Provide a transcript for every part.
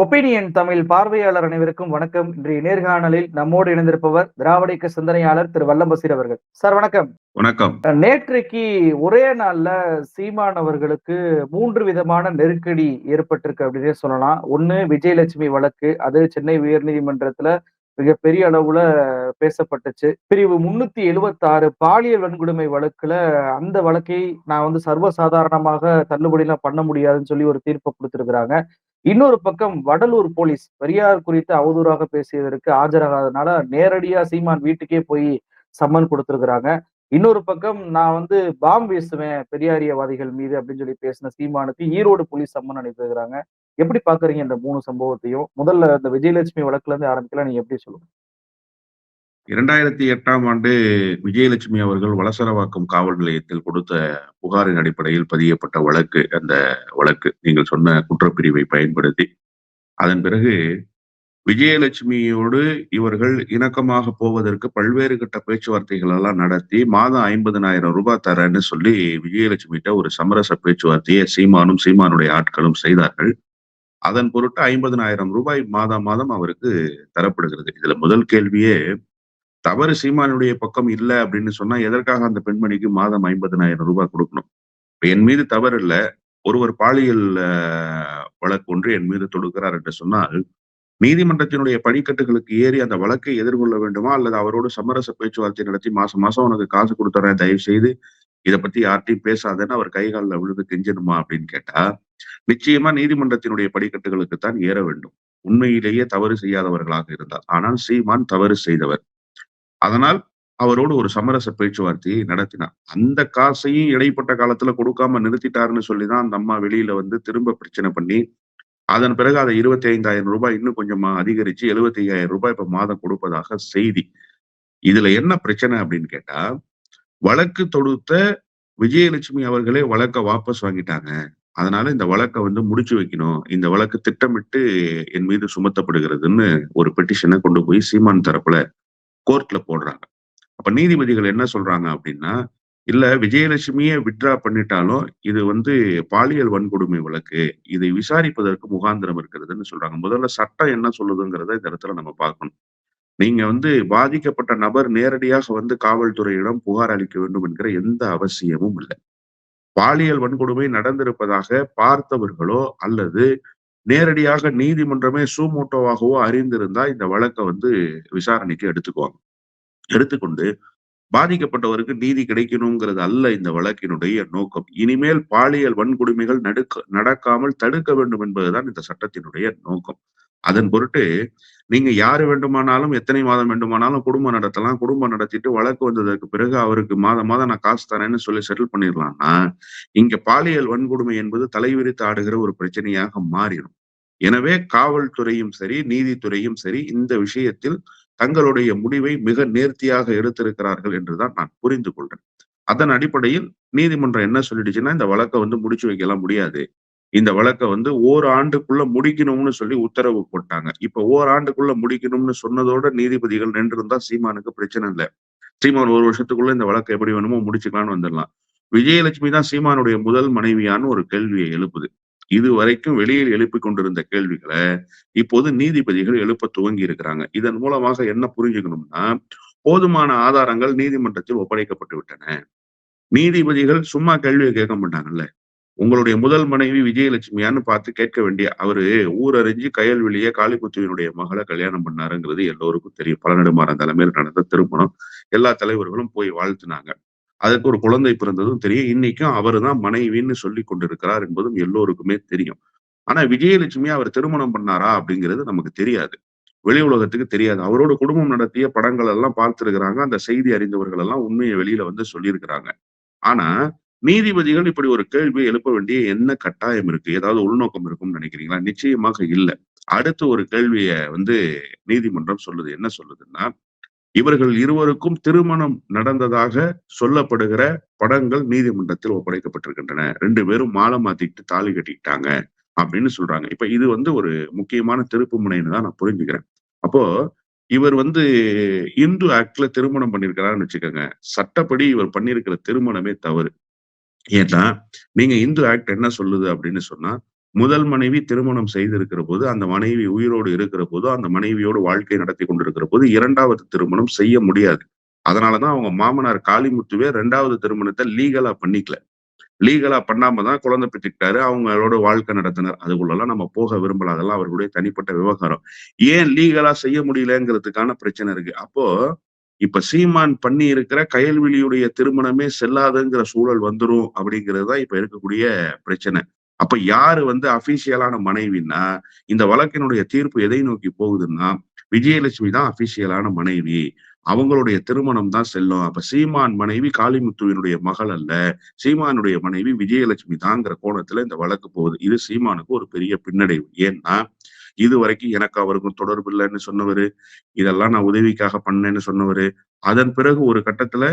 Opinion Tamil பார்வையாளர் அனைவருக்கும் வணக்கம். இன்றைய நேர்காணலில் நம்மோடு இணைந்திருப்பவர் திராவிட இயக்க சிந்தனையாளர் திரு வல்லம்பசீர் அவர்கள். சார் வணக்கம். வணக்கம். நேற்றைக்கு ஒரே நாள்ல சீமான் அவர்களுக்கு மூன்று விதமான நெருக்கடி ஏற்பட்டிருக்கு அப்படின்னே சொல்லலாம். ஒண்ணு விஜயலட்சுமி வழக்கு அது சென்னை உயர்நீதிமன்றத்துல மிகப்பெரிய அளவுல பேசப்பட்டுச்சு. பிரிவு முன்னூத்தி எழுபத்தி ஆறு பாலியல் வன்கொடுமை வழக்குல அந்த வழக்கை நான் வந்து சர்வசாதாரணமாக தள்ளுபடிலாம் பண்ண முடியாதுன்னு சொல்லி ஒரு தீர்ப்பை கொடுத்திருக்கிறாங்க. இன்னொரு பக்கம் வடலூர் போலீஸ் பெரியார் குறித்து அவதூறாக பேசியதற்கு ஆஜராகாதனால நேரடியா சீமான் வீட்டுக்கே போய் சம்மன் கொடுத்துருக்குறாங்க. இன்னொரு பக்கம் நான் வந்து பாம் வீசுவேன் பெரியாரியவாதிகள் மீது அப்படின்னு சொல்லி பேசின சீமானுக்கு ஈரோடு போலீஸ் சம்மன் அனுப்பியிருக்கிறாங்க எப்படி பாக்குறீங்க இந்த மூணு சம்பவத்தையும்? முதல்ல இந்த விஜயலட்சுமி வழக்குல இருந்து ஆரம்பிக்கலாம். நீங்க எப்படி சொல்லுங்க? இரண்டாயிரத்தி எட்டாம் ஆண்டு விஜயலட்சுமி அவர்கள் வலசரவாக்கம் காவல் நிலையத்தில் கொடுத்த புகாரின் அடிப்படையில் பதியப்பட்ட வழக்கு அந்த வழக்கு நீங்கள் சொன்ன குற்றப்பிரிவை பயன்படுத்தி அதன் பிறகு விஜயலட்சுமியோடு இவர்கள் இணக்கமாக போவதற்கு பல்வேறு கட்ட பேச்சுவார்த்தைகள் எல்லாம் நடத்தி மாதம் ஐம்பதனாயிரம் ரூபாய் தரேன்னு சொல்லி விஜயலட்சுமிகிட்ட ஒரு சமரச பேச்சுவார்த்தையை சீமானும் சீமானுடைய ஆட்களும் செய்தார்கள். அதன் பொருட்டு ஐம்பதனாயிரம் ரூபாய் மாதம் மாதம் அவருக்கு தரப்படுகிறது. இதுல முதல் கேள்வியே தவறு சீமானுடைய பக்கம் இல்ல அப்படின்னு சொன்னா எதற்காக அந்த பெண்மணிக்கு மாதம் ஐம்பதனாயிரம் ரூபாய் கொடுக்கணும்? இப்ப என் மீது தவறு இல்ல. ஒருவர் பாலியல் வழக்கு ஒன்று என் மீது தொடுக்கிறார் என்று சொன்னால் நீதிமன்றத்தினுடைய படிக்கட்டுகளுக்கு ஏறி அந்த வழக்கை எதிர்கொள்ள வேண்டுமா? அல்லது அவரோடு சமரச பேச்சுவார்த்தை நடத்தி மாசம் மாசம் உனக்கு காசு கொடுத்துறேன் தயவு செய்து இதை பத்தி யார்ட்டையும் பேசாதேன்னு அவர் கை விழுந்து கெஞ்சணுமா அப்படின்னு கேட்டா நிச்சயமா நீதிமன்றத்தினுடைய படிக்கட்டுகளுக்கு தான் ஏற வேண்டும். உண்மையிலேயே தவறு செய்யாதவர்களாக இருந்தார். ஆனால் சீமான் தவறு செய்தவர். அதனால் அவரோடு ஒரு சமரச பேச்சுவார்த்தையை நடத்தினார். அந்த காசையும் இடைப்பட்ட காலத்துல கொடுக்காம நிறுத்திட்டாருன்னு சொல்லிதான் அந்த அம்மா வெளியில வந்து திரும்ப பிரச்சனை பண்ணி அதன் பிறகு அதை இருபத்தி ஐந்தாயிரம் ரூபாய் இன்னும் கொஞ்சமா அதிகரிச்சு எழுபத்தி ஐயாயிரம் ரூபாய் இப்ப மாதம் கொடுப்பதாக செய்தி. இதுல என்ன பிரச்சனை அப்படின்னு கேட்டா வழக்கு தொடுத்த விஜயலட்சுமி அவர்களே வழக்க வாபஸ் வாங்கிட்டாங்க. அதனால இந்த வழக்கை வந்து முடிச்சு வைக்கணும். இந்த வழக்கு திட்டமிட்டு என் மீது சுமத்தப்படுகிறதுன்னு ஒரு பெட்டிஷனை கொண்டு போய் சீமான் தரப்புல கோர்ட்ல போடுறாங்க. அப்ப நீதிபதிகள் என்ன சொல்றாங்க அப்படின்னா இல்ல விஜயலட்சுமியை விட்ரா பண்ணிட்டாலும் இது வந்து பாலியல் வன்கொடுமை வழக்கு. இதை விசாரிப்பதற்கு முகாந்திரம் இருக்கிறதுன்னு சொல்றாங்க. முதல்ல சட்டம் என்ன சொல்லுதுங்கிறத இந்த இடத்துல நம்ம பார்க்கணும். நீங்க வந்து பாதிக்கப்பட்ட நபர் நேரடியாக வந்து காவல்துறையிடம் புகார் அளிக்க வேண்டும் என்கிற எந்த அவசியமும் இல்லை. பாலியல் வன்கொடுமை நடந்திருப்பதாக பார்த்தவர்களோ அல்லது நேரடியாக நீதிமன்றமே சூமூட்டோவாகவோ அறிந்திருந்தா இந்த வழக்கை வந்து விசாரணைக்கு எடுத்துக்குவாங்க. எடுத்துக்கொண்டு பாதிக்கப்பட்டவருக்கு நீதி கிடைக்கணுங்கிறது அல்ல இந்த வழக்கினுடைய நோக்கம். இனிமேல் பாலியல் வன்கொடுமைகள் நடுக்க நடக்காமல் தடுக்க வேண்டும் என்பதுதான் இந்த சட்டத்தினுடைய நோக்கம். அதன் பொருட்டு நீங்க யாரு வேண்டுமானாலும் எத்தனை மாதம் வேண்டுமானாலும் குடும்பம் நடத்தலாம். குடும்பம் நடத்திட்டு வழக்கு வந்ததற்கு பிறகு அவருக்கு மாதம் மாதம் நான் காசு தரேன்னு சொல்லி செட்டில் பண்ணிடலாம்னா இங்க பாலியல் வன்கொடுமை என்பது தலைவிரித்து ஆடுகிற ஒரு பிரச்சனையாக மாறிடும். எனவே காவல்துறையும் சரி நீதித்துறையும் சரி இந்த விஷயத்தில் தங்களுடைய முடிவை மிக நேர்த்தியாக எடுத்திருக்கிறார்கள் என்றுதான் நான் புரிந்து கொள்றேன். அதன் அடிப்படையில் நீதிமன்றம் என்ன சொல்லிடுச்சுன்னா இந்த வழக்கை வந்து முடிச்சு வைக்கலாம் முடியாது. இந்த வழக்கை வந்து ஓராண்டுக்குள்ள முடிக்கணும்னு சொல்லி உத்தரவு போட்டாங்க. இப்ப ஓராண்டுக்குள்ள முடிக்கணும்னு சொன்னதோட நீதிபதிகள் நின்றிருந்தா சீமானுக்கு பிரச்சனை இல்லை. சீமான் ஒரு வருஷத்துக்குள்ள இந்த வழக்கை எப்படி வேணுமோ முடிச்சுக்கலாம்னு வந்துடலாம். விஜயலட்சுமி தான் சீமானுடைய முதல் மனைவியான ஒரு கேள்வியை எழுப்புது. இது வரைக்கும் வெளியில் எழுப்பி கொண்டிருந்த கேள்விகளை இப்போது நீதிபதிகள் எழுப்ப துவங்கி இருக்கிறாங்க. இதன் மூலமாக என்ன புரிஞ்சுக்கணும்னா போதுமான ஆதாரங்கள் நீதிமன்றத்தில் ஒப்படைக்கப்பட்டு விட்டன. நீதிபதிகள் சும்மா கேள்வியை கேட்க மாட்டாங்கல்ல. உங்களுடைய முதல் மனைவி விஜயலட்சுமியான்னு பார்த்து கேட்க வேண்டிய அவரு ஊரறிஞ்சு கயல்வெளிய காளிபுத்துவினுடைய மகளை கல்யாணம் பண்ணாருங்கிறது எல்லோருக்கும் தெரியும். பழநெடுமாறன் தலைமையில் நடந்த திருமணம். எல்லா தலைவர்களும் போய் வாழ்த்துனாங்க. அதுக்கு ஒரு குழந்தை பிறந்ததும் தெரியும். இன்னைக்கும் அவர் தான் மனைவின்னு சொல்லி கொண்டிருக்கிறார் என்பதும் எல்லோருக்குமே தெரியும். ஆனா விஜயலட்சுமி அவர் திருமணம் பண்ணாரா அப்படிங்கிறது நமக்கு தெரியாது. வெளி உலகத்துக்கு தெரியாது. அவரோட குடும்பம் நடத்திய படங்கள் எல்லாம் பார்த்திருக்கிறாங்க. அந்த செய்தி அறிந்தவர்கள் எல்லாம் உண்மையை வெளியில வந்து சொல்லியிருக்கிறாங்க. ஆனா நீதிபதிகள் இப்படி ஒரு கேள்வியை எழுப்ப வேண்டிய என்ன கட்டாயம் இருக்கு? ஏதாவது உள்நோக்கம் இருக்கும்னு நினைக்கிறீங்களா? நிச்சயமாக இல்லை. அடுத்து ஒரு கேள்வியை வந்து நீதிமன்றம் சொல்லுது. என்ன சொல்லுதுன்னா இவர்கள் இருவருக்கும் திருமணம் நடந்ததாக சொல்லப்படுகிற படங்கள் நீதிமன்றத்தில் ஒப்படைக்கப்பட்டிருக்கின்றன. ரெண்டு பேரும் மாலை மாத்திட்டு தாலி கட்டிக்கிட்டாங்க அப்படின்னு சொல்றாங்க. இப்ப இது வந்து ஒரு முக்கியமான திருப்பு முனைன்னு தான் நான் புரிஞ்சுக்கிறேன். அப்போ இவர் வந்து இந்து ஆக்ட்ல திருமணம் பண்ணிருக்கிறாருன்னு வச்சுக்கோங்க. சட்டப்படி இவர் பண்ணிருக்கிற திருமணமே தவறு. ஏன்னா நீங்க இந்து ஆக்ட் என்ன சொல்லுது? அப்படின்னு சொன்னா முதல் மனைவி திருமணம் செய்திருக்கிற போது அந்த மனைவி உயிரோடு இருக்கிற போது அந்த மனைவியோடு வாழ்க்கை நடத்தி கொண்டிருக்கிற போது இரண்டாவது திருமணம் செய்ய முடியாது. அதனாலதான் அவங்க மாமனார் காளிமுத்துவே ரெண்டாவது திருமணத்தை லீகலா பண்ணிக்கல. லீகலா பண்ணாம தான் குழந்தை பெற்றுக்கிட்டாரு அவங்களோட வாழ்க்கை நடத்தினார். அதுக்குள்ளெல்லாம் நம்ம போக விரும்பல. அதெல்லாம் அவர்களுடைய தனிப்பட்ட விவகாரம். ஏன் லீகலா செய்ய முடியலங்கிறதுக்கான பிரச்சனை இருக்கு. அப்போ இப்ப சீமான் பண்ணி இருக்கிற கயல்விழியுடைய திருமணமே செல்லாதுங்கிற சூழல் வந்துரும் அப்படிங்கிறது தான் இப்ப இருக்கக்கூடிய பிரச்சனை. அப்ப யாரு வந்து அபிஷியலான மனைவின்னா இந்த வழக்கினுடைய தீர்ப்பு எதை நோக்கி போகுதுன்னா விஜயலட்சுமி தான் அபிஷியலான மனைவி. அவங்களுடைய திருமணம் தான் செல்லும். அப்ப சீமான் மனைவி காளிமுத்துவினுடைய மகள் அல்ல. சீமானுடைய மனைவி விஜயலட்சுமி தாங்கிற கோணத்துல இந்த வழக்கு போகுது. இது சீமானுக்கு ஒரு பெரிய பின்னடைவு. ஏன்னா இது வரைக்கும் எனக்கு அவருக்கும் தொடர்பு இல்லைன்னு சொன்னவரு இதெல்லாம் நான் உதவிக்காக பண்ணேன்னு சொன்னவர் அதன் பிறகு ஒரு கட்டத்துல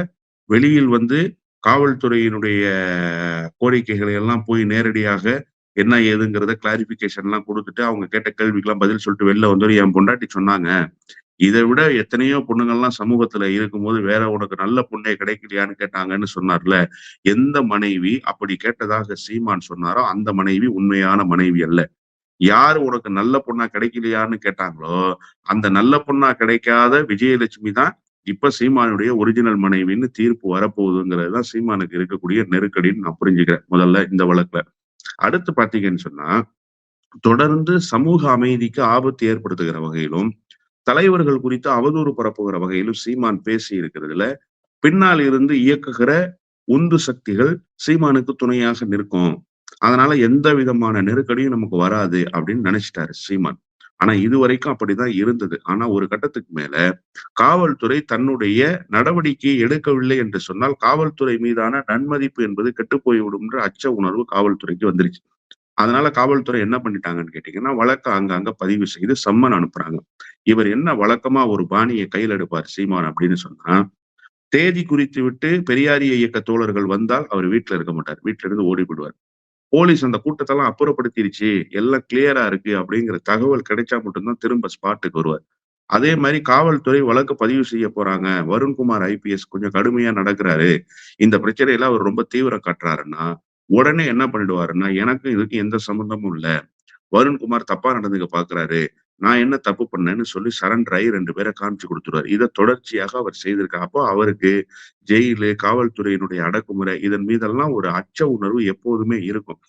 வெளியில் வந்து காவல்துறையினுடைய கோரிக்கைகளை எல்லாம் போய் நேரடியாக என்ன ஏதுங்கிறத கிளாரிபிகேஷன் எல்லாம் கொடுத்துட்டு அவங்க கேட்ட கேள்விக்கெல்லாம் பதில் சொல்லிட்டு வெளில வந்து என் பொண்டாட்டி சொன்னாங்க. இதை விட எத்தனையோ பொண்ணுங்கள்லாம் சமூகத்துல இருக்கும்போது வேற உனக்கு நல்ல பொண்ணே கிடைக்கலையான்னு கேட்டாங்கன்னு சொன்னார்ல எந்த மனைவி அப்படி கேட்டதாக சீமான் சொன்னாரோ அந்த மனைவி உண்மையான மனைவி அல்ல. யாரு உனக்கு நல்ல பொண்ணா கிடைக்கலையான்னு கேட்டாங்களோ அந்த நல்ல பொண்ணா கிடைக்காத விஜயலட்சுமி தான் இப்ப சீமானுடைய ஒரிஜினல் மனைவின்னு தீர்ப்பு வரப்போகுதுங்கிறது தான் சீமானுக்கு இருக்கக்கூடிய நெருக்கடின்னு நான் புரிஞ்சுக்கிறேன் முதல்ல இந்த வழக்குல. அடுத்து பாத்தீங்கன்னு சொன்னா தொடர்ந்து சமூக அமைதிக்கு ஆபத்து ஏற்படுத்துகிற வகையிலும் தலைவர்கள் குறித்து அவதூறு பரப்புகிற வகையிலும் சீமான் பேசி இருக்கிறதுல பின்னால் இருந்து இயக்குகிற உந்து சக்திகள் சீமானுக்கு துணையாக நிற்கும். அதனால எந்த விதமான நெருக்கடியும் நமக்கு வராது அப்படின்னு நினைச்சிட்டாரு சீமான் ஆனா இது வரைக்கும் அப்படிதான் இருந்தது. ஆனா ஒரு கட்டத்துக்கு மேல காவல்துறை தன்னுடைய நடவடிக்கையை எடுக்கவில்லை என்று சொன்னால் காவல்துறை மீதான நன்மதிப்பு என்பது கெட்டுப்போய் விடும்ன்ற அச்ச உணர்வு காவல்துறைக்கு வந்துருச்சு. அதனால காவல்துறை என்ன பண்ணிட்டாங்கன்னு கேட்டீங்கன்னா வழக்க அங்கங்க பதிவு செய்து சம்மன் அனுப்புறாங்க. இவர் என்ன வழக்கமா ஒரு பாணியை கையில் எடுப்பார் சீமான் அப்படின்னு சொன்னா தேதி குறித்து விட்டு பெரியாரிய இயக்க தோழர்கள் வந்தால் அவர் வீட்டுல இருக்க மாட்டார். வீட்டுல இருந்து ஓடி போடுவார் போலீஸ் அந்த கூட்டத்தெல்லாம் அப்புறப்படுத்திருச்சு எல்லாம் கிளியரா இருக்கு அப்படிங்கிற தகவல் கிடைச்சா மட்டும்தான் திரும்ப ஸ்பாட்டுக்கு வருவார். அதே மாதிரி காவல்துறை வழக்கு பதிவு செய்ய போறாங்க. வருண்குமார் ஐபிஎஸ் கொஞ்சம் கடுமையா நடக்கிறாரு. இந்த பிரச்சனையில அவர் ரொம்ப தீவிரம் காட்டுறாருன்னா உடனே என்ன பண்ணிடுவாருன்னா எனக்கு இதுக்கு எந்த சம்மந்தமும் இல்லை. வருண்குமார் தப்பா நடந்துக்க பாக்குறாரு. நான் என்ன தப்பு பண்ணேன்னு சொல்லி சரண்டர் ஆகி ரெண்டு பேரை காமிச்சு கொடுத்துருவார். இதை தொடர்ச்சியாக அவர் செய்திருக்கார். அப்போ அவருக்கு ஜெயிலு காவல்துறையினுடைய அடக்குமுறை இதன் மீதெல்லாம் ஒரு அச்ச உணர்வு எப்போதுமே இருக்கும்.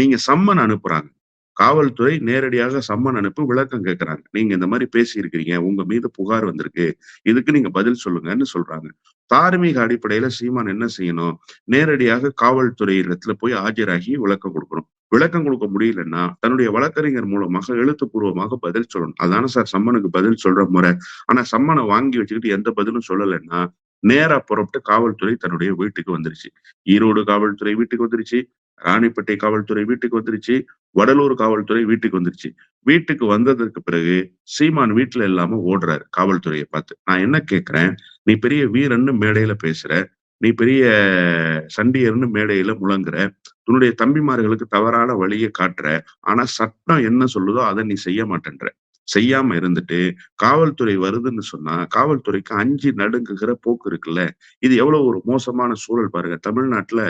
நீங்க சம்மன் அனுப்புறாங்க. காவல்துறை நேரடியாக சம்மன் அனுப்பி விளக்கம் கேட்கிறாங்க நீங்க இந்த மாதிரி பேசி இருக்கிறீங்க உங்க மீது புகார் வந்திருக்கு. இதுக்கு நீங்க பதில் சொல்லுங்கன்னு சொல்றாங்க. தார்மீக அடிப்படையில சீமான் என்ன செய்யணும்? நேரடியாக காவல்துறை இடத்துல போய் ஆஜராகி விளக்கம் கொடுக்கணும். விளக்கம் கொடுக்க முடியலன்னா தன்னுடைய வழக்கறிஞர் மூலமாக எழுத்துப்பூர்வமாக பதில் சொல்லணும். அதான சார் சம்மனுக்கு பதில் சொல்ற முறை. ஆனா சம்மனை வாங்கி வச்சுக்கிட்டு எந்த பதிலும் சொல்லலைன்னா நேரா புறப்பட்டு காவல்துறை தன்னுடைய வீட்டுக்கு வந்துருச்சு. ஈரோடு காவல்துறை வீட்டுக்கு வந்துருச்சு. ராணிப்பேட்டை காவல்துறை வீட்டுக்கு வந்துருச்சு. வடலூர் காவல்துறை வீட்டுக்கு வந்துருச்சு. வீட்டுக்கு வந்ததற்கு பிறகு சீமான் வீட்டுல இல்லாம ஓடுறாரு காவல்துறையை பார்த்து. நான் என்ன கேக்குறேன்? நீ பெரிய வீரன்னு மேடையில பேசுற. நீ பெரிய சண்டியர்னு மேடையில முழங்குற. உன்னுடைய தம்பிமார்களுக்கு தவறான வழியை காட்டுற. ஆனா சட்டம் என்ன சொல்லுதோ அதை நீ செய்ய மாட்டேன்ற. செய்யாம இருந்துட்டு காவல்துறை வருதுன்னு சொன்னா காவல்துறைக்கு அஞ்சு நடுங்குகிற போக்கு இருக்குல்ல. இது எவ்வளவு ஒரு மோசமான சூழல் பாருங்க. தமிழ்நாட்டுல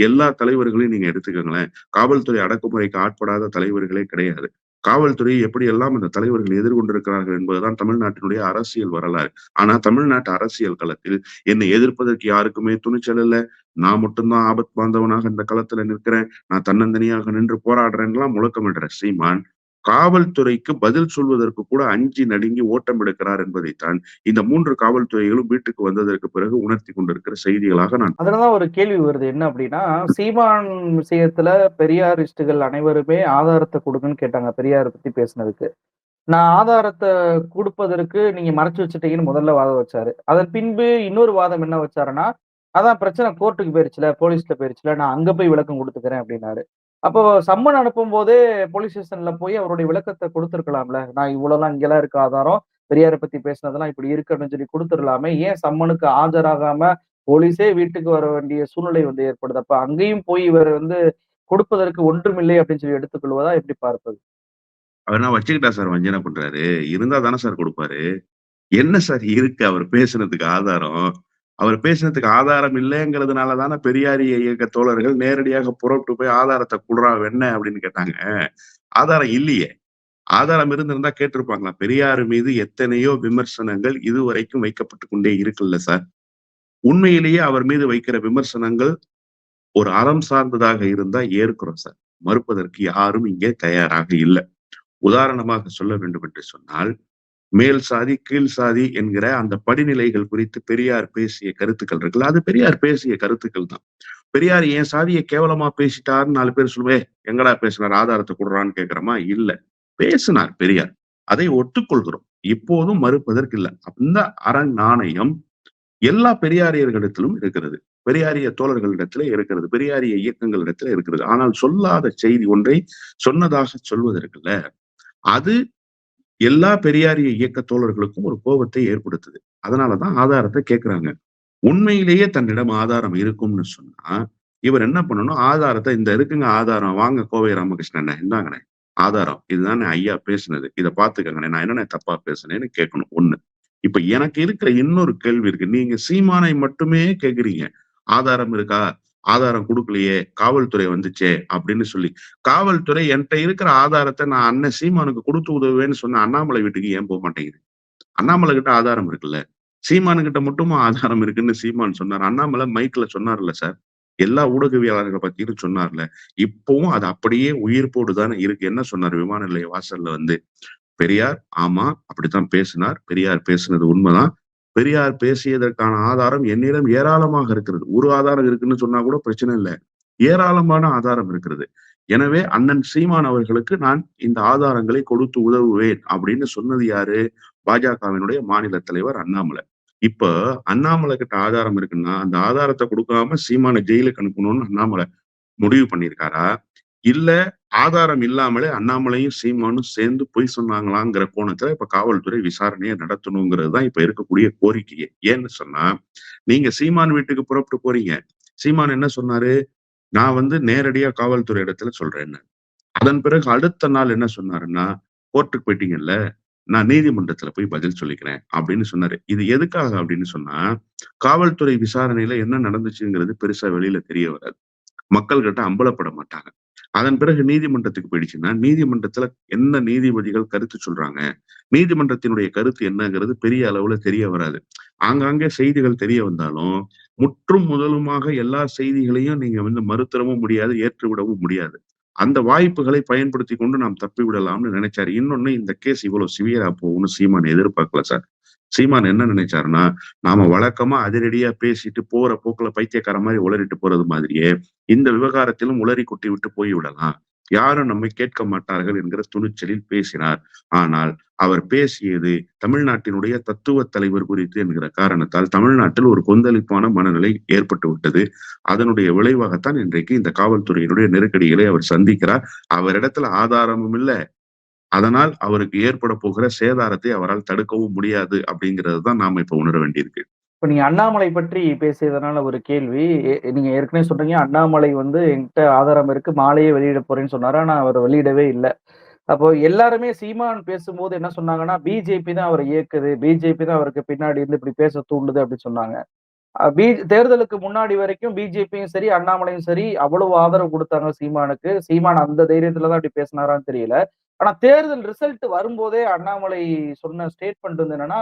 எல்லா தலைவர்களையும் நீங்க எடுத்துக்கோங்களேன். காவல்துறை அடக்குமுறைக்கு ஆட்படாத தலைவர்களே கிடையாது. காவல்துறை எப்படி எல்லாம் இந்த தலைவர்கள் எதிர்கொண்டிருக்கிறார்கள் என்பதுதான் தமிழ்நாட்டினுடைய அரசியல் வரலாறு. ஆனா தமிழ்நாட்டு அரசியல் களத்தில் என்னை எதிர்ப்பதற்கு யாருக்குமே துணிச்சல் இல்லை. நான் மட்டும்தான் ஆபத் பாந்தவனாக இந்த களத்துல நிற்கிறேன். நான் தன்னந்தனியாக நின்று போராடுறேன்லாம் முழக்கமிடுற சீமான் காவல்துறைக்கு பதில் சொல்வதற்கு கூட அஞ்சி நடுங்கி ஓட்டம் எடுக்கிறார் என்பதைத்தான் இந்த மூன்று காவல்துறைகளும் வீட்டுக்கு வந்ததற்கு பிறகு உணர்த்தி கொண்டிருக்கிற செய்திகளாக நான் அதனாலதான் ஒரு கேள்வி வருது. என்ன அப்படின்னா சீமான் விஷயத்துல பெரியாரிஸ்டுகள் அனைவருமே ஆதாரத்தை கொடுங்கன்னு கேட்டாங்க பெரியாரை பத்தி பேசுனதுக்கு. நான் ஆதாரத்தை கொடுப்பதற்கு நீங்க மறைச்சு வச்சுட்டீங்கன்னு முதல்ல வாதம் வச்சாரு. அதன் பின்பு இன்னொரு வாதம் என்ன வச்சாருன்னா அதான் பிரச்சனை கோர்ட்டுக்கு போயிருச்சுல போலீஸ்ல போயிருச்சுல நான் அங்க போய் விளக்கம் கொடுத்துக்கிறேன் அப்படின்னாரு. அப்போ சம்மன் அனுப்பும் போதே போலீஸ் ஸ்டேஷன்ல போய் அவருடைய விளக்கத்தை கொடுத்துருக்கலாம்ல. நான் இவ்வளவுலாம் இங்கெல்லாம் இருக்க ஆதாரம் பெரியாரை பத்தி பேசினதெல்லாம் இப்படி இருக்கு அப்படின்னு சொல்லி கொடுத்துடலாமே. ஏன் சம்மனுக்கு ஆஜராகாம போலீஸே வீட்டுக்கு வர வேண்டிய சூழ்நிலை வந்து ஏற்படுது? அப்ப அங்கேயும் போய் இவர் வந்து கொடுப்பதற்கு ஒன்றுமில்லை அப்படின்னு சொல்லி எடுத்துக்கொள்வதா எப்படி பார்ப்பது? அவர் நான் வச்சுக்கிட்டா சார் வஞ்சனை பண்றாரு. இருந்தா தானே சார் கொடுப்பாரு. என்ன சார் இருக்கு? அவர் பேசுனதுக்கு ஆதாரம். அவர் பேசினதுக்கு ஆதாரம் இல்லைங்கிறதுனால தானே பெரியாரிய இயக்க தோழர்கள் நேரடியாக புறப்பட்டு போய் ஆதாரத்தை குடுறா என்ன அப்படின்னு கேட்டாங்க. ஆதாரம் இல்லையே. ஆதாரம் இருந்திருந்தா கேட்டிருப்பாங்களா? பெரியார் மீது எத்தனையோ விமர்சனங்கள் இதுவரைக்கும் வைக்கப்பட்டு கொண்டே இருக்குல்ல சார். உண்மையிலேயே அவர் மீது வைக்கிற விமர்சனங்கள் ஒரு அறம் சார்ந்ததாக இருந்தா ஏற்கிறோம் சார். மறுப்பதற்கு யாரும் இங்கே தயாராக இல்லை. உதாரணமாக சொல்ல வேண்டும் என்று சொன்னால் மேல் சாதி கீழ் சாதி என்கிற அந்த படிநிலைகள் குறித்து பெரியார் பேசிய கருத்துக்கள் இருக்குல்ல அது பெரியார் பேசிய கருத்துக்கள் தான். பெரியார் என் சாதியை கேவலமா பேசிட்டாருன்னு நாலு பேர் சொல்லுவே எங்கடா பேசினார் ஆதாரத்தை கொடுறான்னு கேக்குறோமா? இல்ல. பேசினார் பெரியார். அதை ஒட்டுக்கொள்கிறோம் இப்போதும் மறுப்பதற்கு இல்லை. அந்த அரண் நாணயம் எல்லா பெரியாரியர்களிடத்திலும் இருக்கிறது. பெரியாரிய தோழர்களிடத்துல இருக்கிறது. பெரியாரிய இயக்கங்களிடத்துல இருக்கிறது. ஆனால் சொல்லாத செய்தி ஒன்றை சொன்னதாக சொல்வதற்குல்ல அது எல்லா பெரியாரிய இயக்க தோழர்களுக்கும் ஒரு கோபத்தை ஏற்படுத்துது. அதனாலதான் ஆதாரத்தை கேட்கிறாங்க உண்மையிலேயே தன்னிடம் ஆதாரம் இருக்கும்னு சொன்னா இவர் என்ன பண்ணணும்? ஆதாரத்தை இந்த இருக்குங்க ஆதாரம் வாங்க கோவை ராமகிருஷ்ணன் இந்தாங்கண்ணே. ஆதாரம். இதுதானே ஐயா பேசுனது. இதை பாத்துக்கங்கண்ணே நான் என்னென்ன தப்பா பேசுனேன்னு கேட்கணும். ஒண்ணு. இப்ப எனக்கு இருக்கிற இன்னொரு கேள்வி இருக்கு. நீங்க சீமானை மட்டுமே கேக்குறீங்க. ஆதாரம் இருக்கா? ஆதாரம் கொடுக்கலையே காவல்துறை வந்துச்சே அப்படின்னு சொல்லி. காவல்துறை என்கிட்ட இருக்கிற ஆதாரத்தை நான் அண்ணன் சீமானுக்கு கொடுத்து உதவுவேன்னு சொன்ன அண்ணாமலை வீட்டுக்கு ஏன் போக மாட்டேங்குது? அண்ணாமலை கிட்ட ஆதாரம் இருக்குல்ல? சீமானு கிட்ட மட்டுமா ஆதாரம் இருக்குன்னு சீமான் சொன்னார். அண்ணாமலை மைக்ல சொன்னார்ல சார் எல்லா ஊடகவியலாளர்களை பத்தியும் சொன்னார்ல. இப்பவும் அது அப்படியே உயிர்ப்போடு தானே இருக்கு. என்ன சொன்னார்? விமான நிலைய வாசல்ல வந்து பெரியார் ஆமா அப்படித்தான் பேசினார். பெரியார் பேசினது உண்மைதான். பெரியார் பேசியதற்கான ஆதாரம் என்னிடம் ஏராளமாக இருக்கிறது. ஒரு ஆதாரம் இருக்குன்னு சொன்னா கூட பிரச்சனை இல்லை. ஏராளமான ஆதாரம் இருக்கிறது. எனவே அண்ணன் சீமான் அவர்களுக்கு நான் இந்த ஆதாரங்களை கொடுத்து உதவுவேன் அப்படின்னு சொன்னது யாரு? பாஜகவினுடைய மாநில தலைவர் அண்ணாமலை. இப்ப அண்ணாமலை கிட்ட ஆதாரம் இருக்குன்னா அந்த ஆதாரத்தை கொடுக்காம சீமான ஜெயிலுக்கு அனுப்பணும்னு அண்ணாமலை முடிவு பண்ணியிருக்காரா? இல்ல ஆதாரம் இல்லாமலே அண்ணாமலையும் சீமானும் சேர்ந்து பொய் சொன்னாங்களாங்கிற கோணத்துல இப்ப காவல்துறை விசாரணையை நடத்தணுங்கிறது தான் இப்ப இருக்கக்கூடிய கோரிக்கையே. ஏன்னு சொன்னா நீங்க சீமான் வீட்டுக்கு புறப்பட்டு போறீங்க. சீமான் என்ன சொன்னாரு? நான் வந்து நேரடியா காவல்துறை இடத்துல சொல்றேன்னு அதன் பிறகு அடுத்த நாள் என்ன சொன்னாருன்னா கோர்ட்டுக்கு போயிட்டீங்கல்ல நான் நீதிமன்றத்துல போய் பதில் சொல்லிக்கிறேன் அப்படின்னு சொன்னாரு. இது எதுக்காக அப்படின்னு சொன்னா காவல்துறை விசாரணையில என்ன நடந்துச்சுங்கிறது பெருசா வெளியில தெரிய வராது. மக்கள் கிட்ட அம்பலப்பட மாட்டாங்க. அதன் பிறகு நீதிமன்றத்துக்கு போயிடுச்சுன்னா நீதிமன்றத்துல என்ன நீதிபதிகள் கருத்து சொல்றாங்க? நீதிமன்றத்தினுடைய கருத்து என்னங்கிறது பெரிய அளவுல தெரிய வராது. ஆங்காங்கே செய்திகள் தெரிய வந்தாலும் முற்றும் முதலுமாக எல்லா செய்திகளையும் நீங்க வந்து மறுத்தரவும் முடியாது ஏற்றுவிடவும் முடியாது. அந்த வாய்ப்புகளை பயன்படுத்தி கொண்டு நாம் தப்பி விடலாம்னு நினைச்சாரு. இன்னொன்னு இந்த கேஸ் இவ்வளவு சிவியரா போகும்னு சீமான் எதிர்பார்க்கல சார். சீமான் என்ன நினைச்சாருன்னா நாம வழக்கமா அதிரடியா பேசிட்டு போற போக்குல பைத்தியக்கார மாதிரி உளறிட்டு போறது மாதிரியே இந்த விவகாரத்திலும் உளறி கொட்டி விட்டு போய் விடலாம். யாரும் நம்மை கேட்க மாட்டார்கள் என்கிற துணிச்சலில் பேசினார். ஆனால் அவர் பேசியது தமிழ்நாட்டினுடைய தத்துவ தலைவர் குறித்து என்கிற காரணத்தால் தமிழ்நாட்டில் ஒரு கொந்தளிப்பான மனநிலை ஏற்பட்டு விட்டது. அதனுடைய விளைவாகத்தான் இன்றைக்கு இந்த காவல்துறையினுடைய நெருக்கடிகளை அவர் சந்திக்கிறார். அவரிடத்துல ஆதாரமும் இல்லை. அதனால் அவருக்கு ஏற்பட போகிற சேதாரத்தை அவரால் தடுக்கவும் முடியாது அப்படிங்கிறது தான் நாம இப்ப உணர வேண்டியிருக்கு. இப்ப நீங்க அண்ணாமலை பற்றி பேசியதனால ஒரு கேள்வி. நீங்க ஏற்கனவே சொல்றீங்க அண்ணாமலை வந்து என்கிட்ட ஆதாரம் இருக்கு மாலையே வெளியிட போறேன்னு சொன்னார் ஆனால் அவர் வெளியிடவே இல்லை. அப்போ எல்லாருமே சீமான் பேசும்போது என்ன சொன்னாங்கன்னா பிஜேபி தான் அவரை இயக்குது பிஜேபி தான் அவருக்கு பின்னாடி இருந்து இப்படி பேச தூண்டுது அப்படின்னு சொன்னாங்க. பி தேர்தலுக்கு முன்னாடி வரைக்கும் பிஜேபியும் சரி அண்ணாமலையும் சரி அவ்வளவு ஆதரவு கொடுத்தாங்க சீமானுக்கு. சீமான் அந்த தைரியத்துலதான் அப்படி பேசினாரான்னு தெரியல. ஆனா தேர்தல் ரிசல்ட் வரும்போதே அண்ணாமலை சொன்ன ஸ்டேட்மெண்ட் வந்து என்னன்னா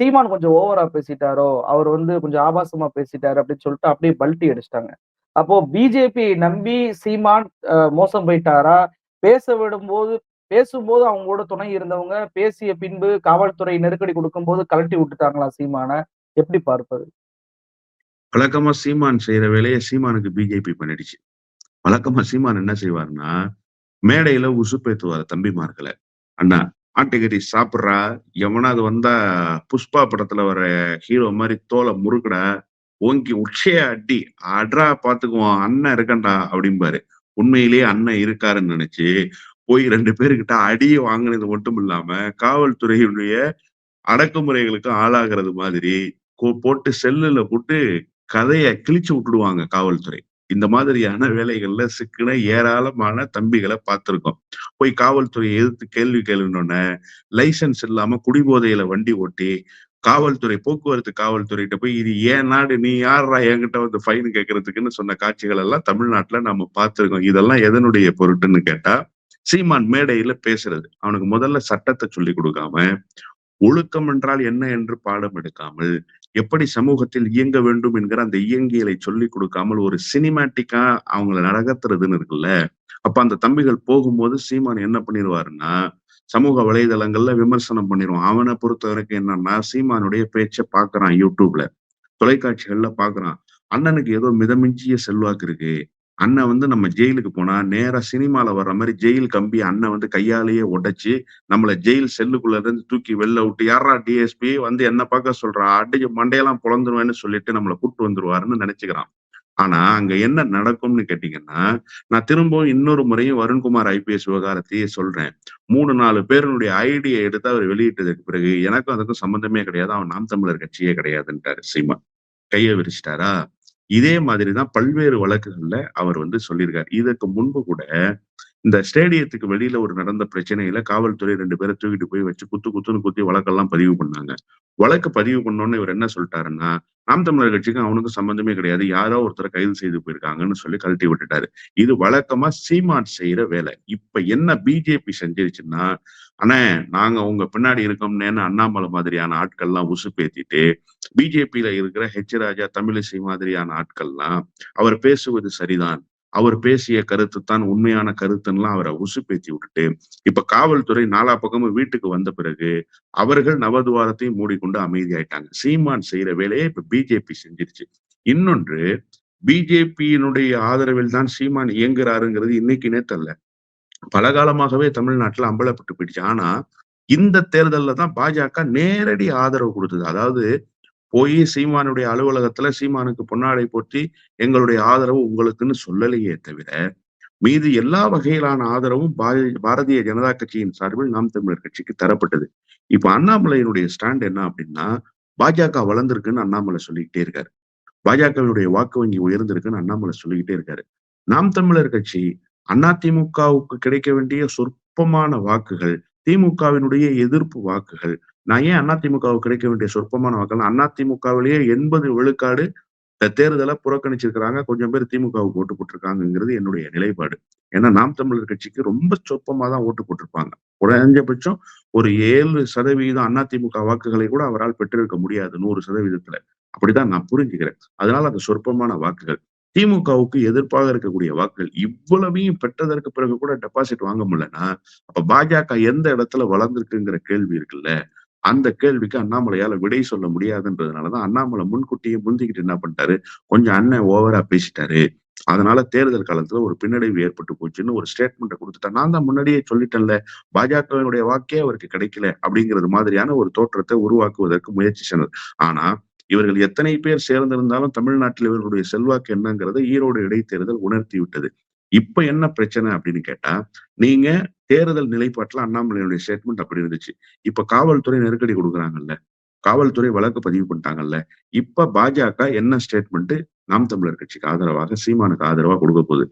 சீமான் கொஞ்சம் ஓவரா பேசிட்டாரோ அவர் வந்து கொஞ்சம் ஆபாசமா பேசிட்டாரு அப்படின்னு சொல்லிட்டு அப்படியே பல்ட்டி அடிச்சிட்டாங்க. அப்போ பிஜேபி நம்பி சீமான் மோசம் போயிட்டாரா? பேச விடும்போது பேசும்போது அவங்களோட துணை இருந்தவங்க பேசிய பின்பு காவல்துறை நெருக்கடி கொடுக்கும் போது கலட்டி விட்டுட்டாங்களா சீமான? எப்படி பார்ப்பது? வழக்கமா சீமான் செய்யற வேலையை சீமானுக்கு பிஜேபி பண்ணிடுச்சு. வழக்கமா சீமான் என்ன செய்வாருன்னா மேடையில உசுப்பேத்துவார் தம்பிமார்களை. அண்ணா ஆட்டுக்கறி சாப்பிட்றா? எவனாவது வந்தா புஷ்பா படத்துல வர ஹீரோ மாதிரி தோலை முறுக்குடா? ஓங்கி உச்சைய அடி அட்ரா பாத்துக்குவோம் அண்ணன் இருக்கண்டா அப்படிம்பாரு. உண்மையிலேயே அண்ணன் இருக்காருன்னு நினைச்சு போய் ரெண்டு பேருக்கிட்ட அடியை வாங்கினது மட்டும் இல்லாம காவல்துறையினுடைய அடக்குமுறைகளுக்கு ஆளாகிறது மாதிரி போட்டு செல்லுல போட்டு கதைய கிழிச்சு விட்டுடுவாங்க காவல்துறை. இந்த மாதிரியான வேலைகள்ல சிக்கின ஏராளமான தம்பிகளை பார்த்திருக்கோம். போய் காவல்துறையை எதிர்த்து கேள்வி கேளுனோடனே லைசன்ஸ் இல்லாம குடிபோதையில வண்டி ஓட்டி காவல்துறை போக்குவரத்து காவல்துறைகிட்ட போய் இது ஏன் நாடு? நீ யாரா என்கிட்ட வந்து ஃபைன் கேட்கறதுக்குன்னு சொன்ன காட்சிகள் எல்லாம் தமிழ்நாட்டுல நம்ம பார்த்திருக்கோம். இதெல்லாம் எதனுடைய பொருட்டுன்னு கேட்டா சீமான் மேடையில பேசுறது. அவனுக்கு முதல்ல சட்டத்தை சொல்லி கொடுக்காம ஒழுக்கம் என்றால் என்ன என்று பாடம் எடுக்காமல் எப்படி சமூகத்தில் இயங்க வேண்டும் என்கிற அந்த இயங்கியலை சொல்லி கொடுக்காமல் ஒரு சினிமேட்டிக்கா அவங்கள நடகத்துறதுன்னு இருக்குல்ல? அப்ப அந்த தம்பிகள் போகும்போது சீமான் என்ன பண்ணிடுவாருன்னா சமூக வலைதளங்கள்ல விமர்சனம் பண்ணிடுவான் அவனை பொறுத்த வரைக்கும் என்னன்னா சீமானுடைய பேச்சை பாக்குறான் யூடியூப்ல தொலைக்காட்சிகள்ல பாக்குறான் அண்ணனுக்கு ஏதோ மிதமிஞ்சிய செல்வாக்கு இருக்கு. அண்ணன் வந்து நம்ம ஜெயிலுக்கு போனா நேரா சினிமால வர்ற மாதிரி ஜெயில் கம்பி அண்ணன் வந்து கையாலேயே உடைச்சு நம்மள ஜெயில் செல்லுக்குள்ள இருந்து தூக்கி வெளில விட்டு யாரா டிஎஸ்பி வந்து என்ன பார்க்க சொல்றா? அடிச்சு மண்டையெல்லாம் பொழந்துருவேன்னு சொல்லிட்டு நம்மளை கூட்டு வந்துருவாருன்னு நினைச்சுக்கிறான். ஆனா அங்க என்ன நடக்கும்னு கேட்டீங்கன்னா நான் திரும்பவும் இன்னொரு முறையும் வருண்குமார் ஐபிஎஸ் விவகாரத்தையே சொல்றேன். மூணு நாலு பேருனுடைய ஐடியை எடுத்து அவர் வெளியிட்டதுக்கு பிறகு எனக்கும் அதுக்கும் சம்பந்தமே கிடையாது. அவன் நாம் தமிழர் கட்சியே கிடையாதுன்ட்டாரு சீமா கையை விரிச்சிட்டாரா? இதே மாதிரிதான் பல்வேறு வழக்குகள்ல அவர் வந்து சொல்லியிருக்காரு. இதற்கு முன்பு கூட இந்த ஸ்டேடியத்துக்கு வெளியில ஒரு நடந்த பிரச்சனையில காவல்துறை ரெண்டு பேரை தூக்கிட்டு போய் வச்சு குத்து குத்துன்னு குத்தி வழக்கெல்லாம் பதிவு பண்ணாங்க. வழக்கு பதிவு பண்ணோன்னு இவர் என்ன சொல்லிட்டாருன்னா நாம் தமிழர் கட்சிக்கும் அவனுக்கும் சம்பந்தமே கிடையாது. யாரோ ஒருத்தரை கைது செய்து போயிருக்காங்கன்னு சொல்லி கழட்டி விட்டுட்டாரு. இது வழக்கமா சீமான் செய்யற வேலை. இப்ப என்ன பிஜேபி செஞ்சிருச்சுன்னா அண்ணே நாங்க உங்க பின்னாடி இருக்கோம்னேன்னு அண்ணாமலை மாதிரியான ஆட்கள்லாம் உசுப்பேத்திட்டு பிஜேபியில இருக்கிற ஹெச் ராஜா தமிழிசை மாதிரியான ஆட்கள்லாம் அவர் பேசுவது சரிதான். அவர் பேசிய கருத்து தான் உண்மையான கருத்துன்னெலாம் அவரை உசுப்பேத்தி விட்டுட்டு இப்ப காவல்துறை நாலா பக்கமும் வீட்டுக்கு வந்த பிறகு அவர்கள் நவதுவாரத்தையும் மூடிக்கொண்டு அமைதியாயிட்டாங்க. சீமான் செய்யற வேலையை இப்ப பிஜேபி செஞ்சிருச்சு. இன்னொன்று பிஜேபியினுடைய ஆதரவில் தான் சீமான் இயங்குறாருங்கிறது இன்னைக்கு நேத்தல்ல. பல காலமாகவே தமிழ்நாட்டுல அம்பலப்பட்டு போயிடுச்சு. ஆனா இந்த தேர்தலில் தான் பாஜக நேரடி ஆதரவு கொடுத்தது. அதாவது போய் சீமானுடைய அலுவலகத்துல சீமானுக்கு பொன்னாடை போற்றி எங்களுடைய ஆதரவு உங்களுக்குன்னு சொல்லலையே தவிர மீது எல்லா வகையிலான ஆதரவும் பாரதிய ஜனதா கட்சியின் சார்பில் நாம் தமிழர் கட்சிக்கு தரப்பட்டது. இப்ப அண்ணாமலையினுடைய ஸ்டாண்ட் என்ன அப்படின்னா பாஜக வளர்ந்திருக்குன்னு அண்ணாமலை சொல்லிக்கிட்டே இருக்காரு. பாஜகவினுடைய வாக்கு வங்கி உயர்ந்திருக்குன்னு அண்ணாமலை சொல்லிக்கிட்டே இருக்காரு. நாம் தமிழர் கட்சி அதிமுகவுக்கு கிடைக்க வேண்டிய சொற்பமான வாக்குகள் திமுகவினுடைய எதிர்ப்பு வாக்குகள். நான் ஏன் அதிமுகவுக்கு கிடைக்க வேண்டிய சொற்பமான வாக்குகள்? அதிமுகவிலேயே எண்பது விழுக்காடு தேர்தலை புறக்கணிச்சிருக்கிறாங்க. கொஞ்சம் பேர் திமுகவுக்கு ஓட்டு போட்டிருக்காங்கிறது என்னுடைய நிலைப்பாடு. ஏன்னா நாம் தமிழர் கட்சிக்கு ரொம்ப சொற்பமா தான் ஓட்டு போட்டிருப்பாங்க. குறைஞ்சபட்சம் ஒரு ஏழு சதவீதம் அதிமுக வாக்குகளை கூட அவரால் பெற்றிருக்க முடியாது நூறு சதவீதத்துல. அப்படிதான் நான் புரிஞ்சுக்கிறேன். அதனால அந்த சொற்பமான வாக்குகள். திமுகவுக்கு எதிர்ப்பாக இருக்கக்கூடிய வாக்குகள் இவ்வளவையும் பெற்றதற்கு பிறகு கூட டெபாசிட் வாங்க முடியலன்னா அப்ப பாஜக எந்த இடத்துல வளர்ந்துருக்குங்கிற கேள்வி இருக்குல்ல? அந்த கேள்விக்கு அண்ணாமலையால விடை சொல்ல முடியாதுன்றதுனாலதான் அண்ணாமலை முன்கூட்டியே முந்திக்கிட்டு என்ன பண்ணிட்டாரு? கொஞ்சம் அண்ணன் ஓவரா பேசிட்டாரு. அதனால தேர்தல் காலத்துல ஒரு பின்னடைவு ஏற்பட்டு போச்சுன்னு ஒரு ஸ்டேட்மெண்ட்டை கொடுத்துட்டா நான் தான் முன்னாடியே சொல்லிட்டேன்ல பாஜகவினுடைய வாக்கே அவருக்கு கிடைக்கல அப்படிங்கிறது மாதிரியான ஒரு தோற்றத்தை உருவாக்குவதற்கு முயற்சி செய்தது ஆனா இவர்கள் எத்தனை பேர் சேர்ந்திருந்தாலும் தமிழ்நாட்டில் இவர்களுடைய செல்வாக்கு என்னங்கிறத ஈரோடு இடைத்தேர்தல் உணர்த்தி விட்டது இப்ப என்ன பிரச்சனை அப்படின்னு கேட்டா நீங்க தேர்தல் நிலைப்பாட்டுல அண்ணாமலையுடைய ஸ்டேட்மெண்ட் அப்படி இருந்துச்சு. இப்ப காவல்துறை நெருக்கடி கொடுக்குறாங்கல்ல காவல்துறை வழக்கு பதிவு பண்ணிட்டாங்கல்ல இப்ப பாஜக என்ன ஸ்டேட்மெண்ட் நாம் தமிழர் கட்சிக்கு ஆதரவாக சீமானுக்கு ஆதரவா கொடுக்க போகுது.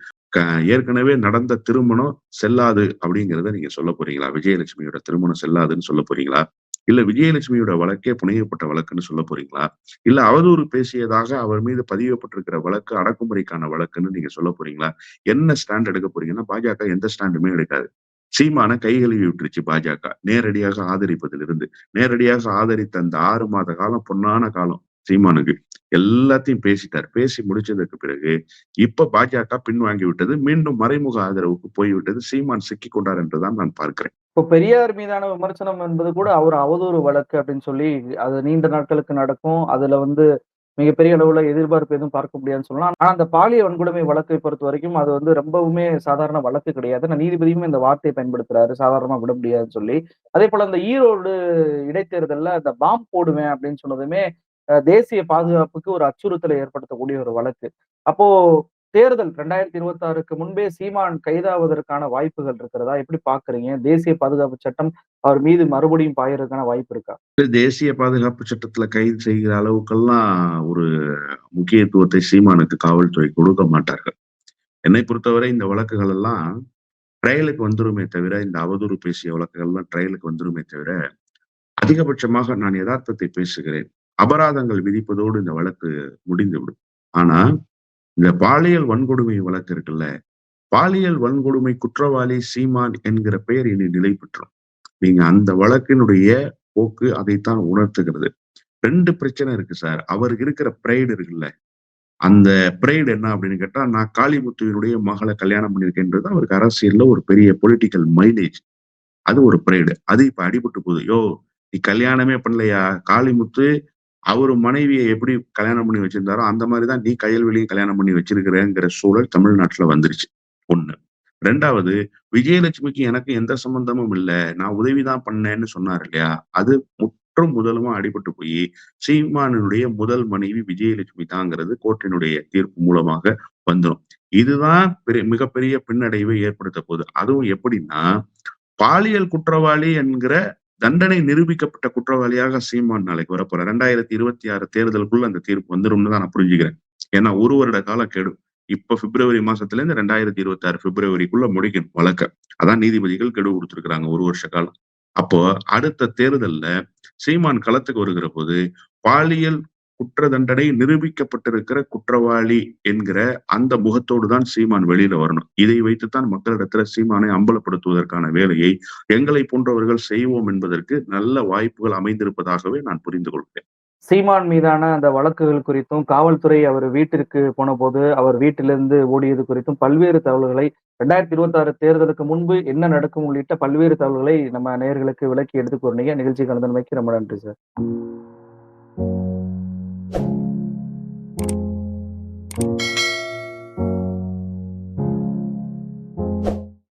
ஏற்கனவே நடந்த திருமணம் செல்லாது அப்படிங்கிறத நீங்க சொல்ல போறீங்களா? விஜயலட்சுமியோட திருமணம் செல்லாதுன்னு சொல்ல போறீங்களா? இல்ல விஜயலட்சுமியோட வழக்கே புனையப்பட்ட வழக்குன்னு சொல்ல போறீங்களா? இல்ல அவதூறு பேசியதாக அவர் மீது பதியப்பட்டிருக்கிற வழக்கு அடக்குமுறைக்கான வழக்குன்னு நீங்க சொல்ல போறீங்களா? என்ன ஸ்டாண்ட் எடுக்க போறீங்கன்னா பாஜக எந்த ஸ்டாண்டுமே எடுக்காது. சீமான கைகழுவி விட்டுருச்சு பாஜக. நேரடியாக ஆதரிப்பதிலிருந்து. நேரடியாக ஆதரித்த அந்த ஆறு மாத காலம் பொன்னான காலம் சீமானுக்கு. எல்லாத்தையும் பேசிட்டார். பேசி முடிச்சதுக்கு பிறகு இப்ப பாஜக பின்வாங்கி விட்டது மீண்டும் மறைமுக ஆதரவுக்கு போய்விட்டது சீமான் சிக்கி கொண்டார் என்றுதான் நான் பார்க்கிறேன். இப்போ பெரியார் மீதான விமர்சனம் என்பது கூட அவர் அவதூறு வழக்கு அப்படின்னு சொல்லி அது நீண்ட நாட்களுக்கு நடக்கும். அதுல வந்து மிகப்பெரிய அளவுல எதிர்பார்ப்பு எதுவும் பார்க்க முடியாதுன்னு சொல்லலாம். ஆனா அந்த பாலியல் வன்கொடுமை வழக்கை பொறுத்த வரைக்கும் அது வந்து ரொம்பவுமே சாதாரண வழக்கு கிடையாது. நான் நீதிபதியும் இந்த வார்த்தையை பயன்படுத்துறாரு. சாதாரணமா விட முடியாதுன்னு சொல்லி. அதே போல அந்த ஈரோடு இடைத்தேர்தல்ல அந்த பாம் போடுவேன் அப்படின்னு சொன்னதுமே தேசிய பாதுகாப்புக்கு ஒரு அச்சுறுத்தலை ஏற்படுத்தக்கூடிய ஒரு வழக்கு. அப்போ தேர்தல் ரெண்டாயிரத்தி இருபத்தி ஆறுக்கு முன்பே சீமான் கைதாவதற்கான வாய்ப்புகள் இருக்கிறதா? எப்படி பாக்குறீங்க? தேசிய பாதுகாப்பு சட்டம் அவர் மீது மறுபடியும் பாயறதுக்கான வாய்ப்பு இருக்கா? தேசிய பாதுகாப்பு சட்டத்துல கைது செய்கிற அளவுக்கெல்லாம் ஒரு முக்கியத்துவத்தை சீமானுக்கு காவல்துறை கொடுக்க மாட்டார்கள். என்னை பொறுத்தவரை இந்த வழக்குகள் எல்லாம் ட்ரையலுக்கு வந்துருமே தவிர இந்த அவதூறு பேசிய வழக்குகள்லாம் ட்ரையலுக்கு வந்துருமே தவிர அதிகபட்சமாக நான் யதார்த்தத்தை பேசுகிறேன். அபராதங்கள் விதிப்பதோடு இந்த வழக்கு முடிந்துவிடும். ஆனா இந்த பாலியல் வன்கொடுமை வழக்கு இருக்குல்ல பாலியல் வன்கொடுமை குற்றவாளி சீமான் என்கிற பெயர் இனி நிலை பெற்றோம். நீங்க அந்த வழக்கினுடைய போக்கு அதைத்தான் உணர்த்துகிறது. ரெண்டு பிரச்சனை இருக்கு சார். அவருக்கு இருக்கிற பிரைடு இருக்குல்ல அந்த பிரைடு என்ன அப்படின்னு கேட்டா நான் காளிமுத்துவினுடைய மகளை கல்யாணம் பண்ணியிருக்கேன்றது அவருக்கு அரசியல்ல ஒரு பெரிய பொலிட்டிக்கல் மைலேஜ் அது ஒரு பிரைடு அது இப்ப அடிபட்டு போகுது. யோ நீ கல்யாணமே பண்ணலையா? காளிமுத்து அவர் மனைவியை எப்படி கல்யாணம் பண்ணி வச்சிருந்தாரோ அந்த மாதிரிதான் நீ கையல்வெளியும் கல்யாணம் பண்ணி வச்சிருக்கிறேங்கிற சூழல் தமிழ்நாட்டுல வந்துருச்சு. ஒண்ணு. ரெண்டாவது விஜயலட்சுமிக்கு எனக்கு எந்த சம்பந்தமும் இல்லை. நான் உதவிதான் பண்ணேன்னு சொன்னார் இல்லையா? அது முற்றும் முதலுமா அடிபட்டு போய் சீமானுடைய முதல் மனைவி விஜயலட்சுமி தாங்கிறது கோர்ட்டினுடைய தீர்ப்பு மூலமாக வந்துடும் இதுதான் பெரிய மிகப்பெரிய பின்னடைவை ஏற்படுத்த போகுது. அதுவும் எப்படின்னா பாலியல் குற்றவாளி என்கிற தண்டனை நிரூபிக்கப்பட்ட குற்றவாளியாக சீமான் நாளைக்கு வரப்போற ரெண்டாயிரத்தி இருபத்தி ஆறு தேர்தலுக்குள்ள அந்த தீர்ப்பு வந்துரும்னு தான் நான் புரிஞ்சுக்கிறேன். ஏன்னா ஒரு வருட கால கெடு இப்ப பிப்ரவரி மாசத்துல இருந்து ரெண்டாயிரத்தி இருபத்தி ஆறு பிப்ரவரிக்குள்ள முடிக்கணும் வழக்க. அதான் நீதிபதிகள் கெடு கொடுத்துருக்காங்க ஒரு வருஷ காலம். அப்போ அடுத்த தேர்தல்ல சீமான் களத்துக்கு வருகிற போது பாலியல் குற்ற தண்டனை நிரூபிக்கப்பட்டிருக்கிற குற்றவாளி என்கிற அந்த முகத்தோடு தான் சீமான் வெளியில வரணும். இதை வைத்துத்தான் மக்களிடத்துல சீமானை அம்பலப்படுத்துவதற்கான வேலையை எங்களை போன்றவர்கள் செய்வோம் என்பதற்கு நல்ல வாய்ப்புகள் அமைந்திருப்பதாகவே நான் புரிந்து கொள்கிறேன். சீமான் மீதான அந்த வழக்குகள் குறித்தும் காவல்துறை அவர் வீட்டிற்கு போன போது அவர் வீட்டிலிருந்து ஓடியது குறித்தும் பல்வேறு தகவல்களை ரெண்டாயிரத்தி இருபத்தி ஆறு தேர்தலுக்கு முன்பு என்ன நடக்கும் உள்ளிட்ட பல்வேறு தகவல்களை நம்ம நேர்களுக்கு விளக்கி எடுத்து கூறினீங்க. நிகழ்ச்சி கலந்தமைக்கு ரொம்ப நன்றி சார். you